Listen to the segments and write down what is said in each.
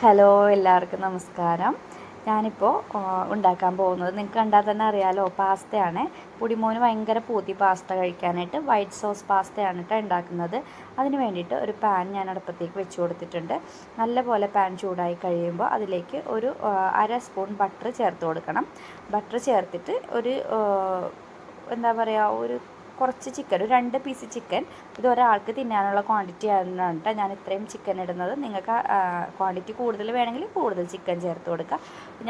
Hello എല്ലാവർക്കും നമസ്കാരം. ഞാനിപ്പോൾ ഉണ്ടാക്കാൻ പോകുന്നത് നിങ്ങൾക്ക് കണ്ടാൽ തന്നെ അറിയാലോ പാസ്തയാണ്. പൊടിമോന് ഭയങ്കര പൂതി പാസ്ത കഴിക്കാനായിട്ട് വൈറ്റ് സോസ് പാസ്തയാണ് കേട്ടോ ഉണ്ടാക്കുന്നത്. അതിന് വേണ്ടിയിട്ട് ഒരു പാൻ ഞാൻ അടുപ്പത്തേക്ക് വെച്ച് കൊടുത്തിട്ടുണ്ട്. നല്ലപോലെ പാൻ ചൂടായി കഴിയുമ്പോൾ അതിലേക്ക് ഒരു അര സ്പൂൺ ബട്ടർ ചേർത്ത് കൊടുക്കണം. ബട്ടർ ചേർത്തിട്ട് ഒരു എന്താ പറയുക ഒരു കുറച്ച് ചിക്കൻ ഒരു രണ്ട് പീസ് ചിക്കൻ ഇത് ഒരാൾക്ക് തിന്നാനുള്ള ക്വാണ്ടിറ്റി ആണ് കേട്ടോ ഞാൻ ഇത്രയും ചിക്കൻ ഇടുന്നത്. നിങ്ങൾക്ക് ക്വാണ്ടിറ്റി കൂടുതൽ വേണമെങ്കിൽ കൂടുതൽ ചിക്കൻ ചേർത്ത് കൊടുക്കുക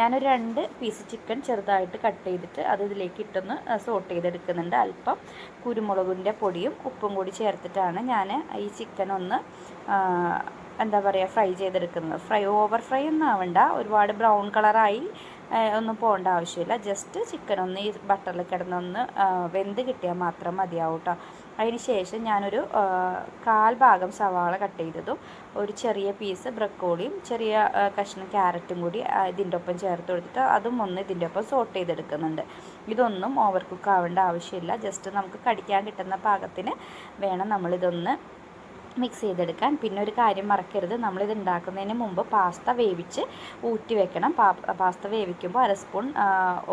ഞാനൊരു രണ്ട് പീസ് ചിക്കൻ ചെറുതായിട്ട് കട്ട് ചെയ്തിട്ട് അത് ഇതിലേക്ക് ഇട്ടൊന്ന് സോട്ട് ചെയ്തെടുക്കുന്നുണ്ട്. അല്പം കുരുമുളകിന്റെ പൊടിയും ഉപ്പും കൂടി ചേർത്തിട്ടാണ് ഞാൻ ഈ ചിക്കൻ ഒന്ന് എന്താ പറയുക ഫ്രൈ ചെയ്തെടുക്കുന്നത്. ഫ്രൈ ഓവർ ഫ്രൈ ഒന്നും ആവണ്ട. ഒരുപാട് ബ്രൗൺ കളറായി ഒന്നും പോകേണ്ട ആവശ്യമില്ല. ജസ്റ്റ് ചിക്കൻ ഒന്ന് ഈ ബട്ടറിൽ കിടന്നൊന്ന് വെന്ത് കിട്ടിയാൽ മാത്രം മതിയാവും കേട്ടോ അതിന് ശേഷം ഞാനൊരു കാൽ ഭാഗം സവാള കട്ട് ചെയ്തതും ഒരു ചെറിയ പീസ് ബ്രക്കോളിയും ചെറിയ കഷ്ണം ക്യാരറ്റും കൂടി ഇതിന്റെ ഒപ്പം ചേർത്ത് കൊടുത്തിട്ട് അതും ഒന്ന് ഇതിന്റെ ഒപ്പം സോട്ട് ചെയ്തെടുക്കുന്നുണ്ട്. ഇതൊന്നും ഓവർ കുക്ക് ആവേണ്ട ആവശ്യമില്ല. ജസ്റ്റ് നമുക്ക് കടിക്കാൻ കിട്ടുന്ന പാകത്തിന് വേണം നമ്മളിതൊന്ന് മിക്സ് ചെയ്തെടുക്കാൻ. പിന്നെ ഒരു കാര്യം മറക്കരുത്. നമ്മളിത് ഉണ്ടാക്കുന്നതിന് മുമ്പ് പാസ്ത വേവിച്ച് ഊറ്റി വെക്കണം. പാസ്ത വേവിക്കുമ്പോൾ അര സ്പൂൺ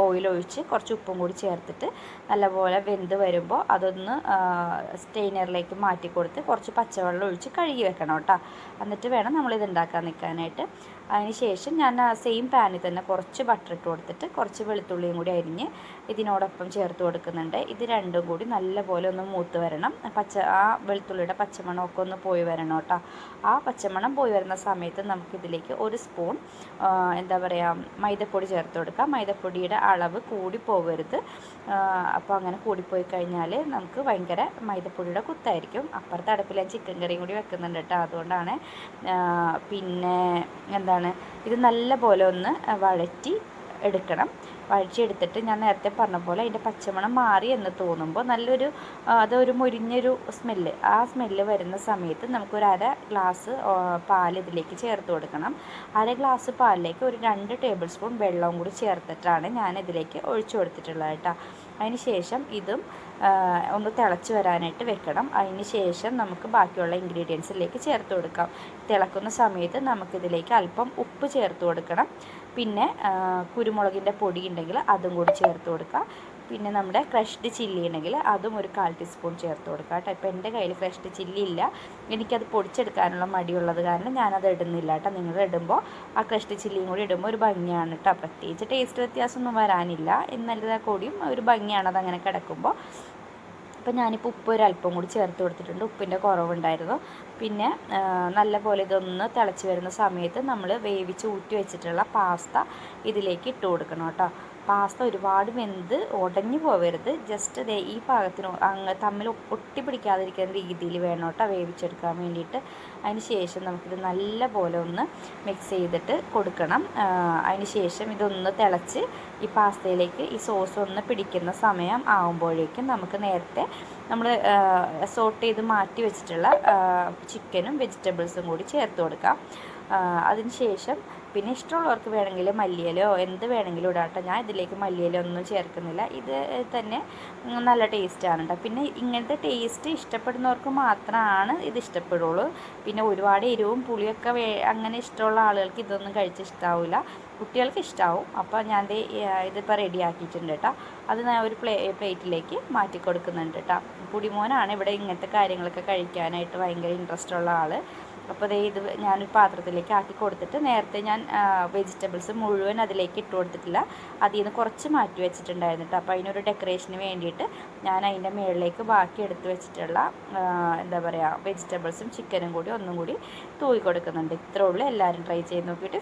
ഓയിൽ ഒഴിച്ച് കുറച്ച് ഉപ്പും കൂടി ചേർത്തിട്ട് നല്ലപോലെ വെന്ത് വരുമ്പോൾ അതൊന്ന് സ്റ്റെയിനറിലേക്ക് മാറ്റി കൊടുത്ത് കുറച്ച് പച്ചവെള്ളം ഒഴിച്ച് കഴുകി വെക്കണം കേട്ടോ. എന്നിട്ട് വേണം നമ്മളിത് ഉണ്ടാക്കാൻ നിൽക്കാനായിട്ട്. അതിന് ശേഷം ഞാൻ സെയിം പാനിൽ തന്നെ കുറച്ച് ബട്ടർ ഇട്ട് കൊടുത്തിട്ട് കുറച്ച് വെളുത്തുള്ളിയും കൂടി അരിഞ്ഞ് ഇതിനോടൊപ്പം ചേർത്ത് കൊടുക്കുന്നുണ്ട്. ഇത് രണ്ടും കൂടി നല്ലപോലെ ഒന്ന് മൂത്ത് വരണം. പച്ച ആ വെളുത്തുള്ളിയുടെ പച്ചമണമൊക്കെ ഒന്ന് പോയി വരണം കേട്ടോ. ആ പച്ചമണം പോയി വരുന്ന സമയത്ത് നമുക്കിതിലേക്ക് ഒരു സ്പൂൺ എന്താ പറയുക മൈദപ്പൊടി ചേർത്ത് കൊടുക്കാം. മൈദപ്പൊടിയുടെ അളവ് കൂടി പോകരുത്. അപ്പോൾ അങ്ങനെ കൂടിപ്പോയി കഴിഞ്ഞാൽ നമുക്ക് ഭയങ്കര മൈദപ്പൊടിയുടെ കുത്തായിരിക്കും. അപ്പുറത്തെ അടുപ്പിൽ ഞാൻ ചിക്കൻ കറിയും കൂടി വെക്കുന്നുണ്ട് കേട്ടോ. അതുകൊണ്ടാണ് പിന്നെ എന്താണ് ഇത് നല്ല പോലെ ഒന്ന് വഴറ്റി എടുക്കണം. വഴിച്ചെടുത്തിട്ട് ഞാൻ നേരത്തെ പറഞ്ഞ പോലെ അതിന്റെ പച്ചമണം മാറി എന്ന് തോന്നുമ്പോൾ നല്ലൊരു അതൊരു മുരിഞ്ഞൊരു സ്മെല്ല്. ആ സ്മെല്ല് വരുന്ന സമയത്ത് നമുക്കൊരു അര ഗ്ലാസ് പാൽ ഇതിലേക്ക് ചേർത്ത് കൊടുക്കണം. അര ഗ്ലാസ് പാലിലേക്ക് ഒരു രണ്ട് ടേബിൾ സ്പൂൺ വെള്ളവും കൂടി ചേർത്തിട്ടാണ് ഞാൻ ഇതിലേക്ക് ഒഴിച്ചു കൊടുത്തിട്ടുള്ളത് കേട്ടോ. അതിന് ശേഷം ഇതും ഒന്ന് തിളച്ച് വരാനായിട്ട് വെക്കണം. അതിന് ശേഷം നമുക്ക് ബാക്കിയുള്ള ഇൻഗ്രീഡിയൻസിലേക്ക് ചേർത്ത് കൊടുക്കാം. തിളക്കുന്ന സമയത്ത് നമുക്കിതിലേക്ക് അല്പം ഉപ്പ് ചേർത്ത് കൊടുക്കണം. പിന്നെ കുരുമുളകിന്റെ പൊടി ഉണ്ടെങ്കിൽ അതും കൂടി ചേർത്ത് കൊടുക്കുക പിന്നെ നമ്മുടെ ക്രഷ്ഡ് ചില്ലി ഉണ്ടെങ്കിൽ അതും ഒരു കാൽ ടീസ്പൂൺ ചേർത്ത് കൊടുക്കുക കേട്ടോ. ഇപ്പോൾ എന്റെ കയ്യിൽ ക്രഷ്ഡ് ചില്ലി ഇല്ല. എനിക്കത് പൊടിച്ചെടുക്കാനുള്ള മടിയുള്ളത് കാരണം ഞാനത് ഇടുന്നില്ല കേട്ടോ. നിങ്ങൾ ഇടുമ്പോൾ ആ ക്രഷ്ഡ് ചില്ലിയും കൂടി ഇടുമ്പോൾ ഒരു ഭംഗിയാണ് കേട്ടോ. പ്രത്യേകിച്ച് ടേസ്റ്റ് വ്യത്യാസമൊന്നും വരാനില്ല. എന്നല്ലതാ കൂടിയും ഒരു ഭംഗിയാണ്. അതങ്ങനെ കിടക്കുമ്പോൾ അപ്പോൾ ഞാനിപ്പോൾ ഉപ്പ് ഒരു അല്പം കൂടി ചേർത്ത് കൊടുത്തിട്ടുണ്ട്. ഉപ്പിന്റെ കുറവുണ്ടായിരുന്നു. പിന്നെ നല്ലപോലെ നല്ല പോലെ ഇതൊന്ന് തിളച്ച് വരുന്ന സമയത്ത് നമ്മൾ വേവിച്ച് ഊറ്റി വെച്ചിട്ടുള്ള പാസ്ത ഇതിലേക്ക് ഇട്ട് കൊടുക്കണം കേട്ടോ. പാസ്ത ഒരുപാട് വെന്ത് ഉടഞ്ഞു പോവരുത്. ജസ്റ്റ് ദേ ഈ പാകത്തിന് അങ്ങ് തമ്മിൽ ഒട്ടി പിടിക്കാതിരിക്കുന്ന രീതിയിൽ വേണം കേട്ടോ വേവിച്ചെടുക്കാൻ വേണ്ടിയിട്ട്. അതിന് ശേഷം നമുക്കിത് നല്ല പോലെ ഒന്ന് മിക്സ് ചെയ്തിട്ട് കൊടുക്കണം. അതിന് ശേഷം ഇതൊന്ന് തിളച്ച് ഈ പാസ്തയിലേക്ക് ഈ സോസ് ഒന്ന് പിടിക്കുന്ന സമയം ആകുമ്പോഴേക്കും നമുക്ക് നേരത്തെ നമ്മൾ സോട്ട് ചെയ്ത് മാറ്റി വെച്ചിട്ടുള്ള ചിക്കനും വെജിറ്റബിൾസും കൂടി ചേർത്ത് കൊടുക്കാം. അതിന് ശേഷം പിന്നെ ഇഷ്ടമുള്ളവർക്ക് വേണമെങ്കിൽ മല്ലിയിലോ എന്ത് വേണമെങ്കിലും ഇടാം കേട്ടോ ഞാൻ ഇതിലേക്ക് മല്ലിയിലോ ഒന്നും ചേർക്കുന്നില്ല. ഇത് തന്നെ നല്ല ടേസ്റ്റാണ് കേട്ടോ പിന്നെ ഇങ്ങനത്തെ ടേസ്റ്റ് ഇഷ്ടപ്പെടുന്നവർക്ക് മാത്രമാണ് ഇത് ഇഷ്ടപ്പെടുള്ളൂ. പിന്നെ ഒരുപാട് എരിവും പുളിയൊക്കെ വേ അങ്ങനെ ഇഷ്ടമുള്ള ആളുകൾക്ക് ഇതൊന്നും കഴിച്ച് ഇഷ്ടാവില്ല കുട്ടികൾക്ക് ഇഷ്ടാവും. അപ്പോൾ ഞാൻ ഇതിപ്പോൾ റെഡി ആക്കിയിട്ടുണ്ട് കേട്ടോ അത് ഞാൻ ഒരു പ്ലേ പ്ലേറ്റിലേക്ക് മാറ്റി കൊടുക്കുന്നുണ്ട് കേട്ടോ പുടിമോനാണ് ഇവിടെ ഇങ്ങനത്തെ കാര്യങ്ങളൊക്കെ കഴിക്കാനായിട്ട് ഭയങ്കര ഇൻട്രസ്റ്റ് ഉള്ള ആൾ അപ്പോൾ ദേ ഇത് ഞാനൊരു പാത്രത്തിലേക്ക് ആക്കി കൊടുത്തിട്ട് നേരത്തെ ഞാൻ വെജിറ്റബിൾസ് മുഴുവൻ അതിലേക്ക് ഇട്ട് കൊടുത്തിട്ടില്ല. അതിൽ നിന്ന് കുറച്ച് മാറ്റി വെച്ചിട്ടുണ്ടായിരുന്നു കേട്ടോ അപ്പോൾ അതിനൊരു ഡെക്കറേഷന് വേണ്ടിയിട്ട് ഞാൻ അതിന്റെ മുകളിലേക്ക് ബാക്കി എടുത്ത് വെച്ചിട്ടുള്ള എന്താ പറയുക വെജിറ്റബിൾസും ചിക്കനും കൂടി ഒന്നും കൂടി തൂവി കൊടുക്കുന്നുണ്ട്. ഇത്രേ ഉള്ളൂ. എല്ലാവരും ട്രൈ ചെയ്ത് നോക്കിയിട്ട്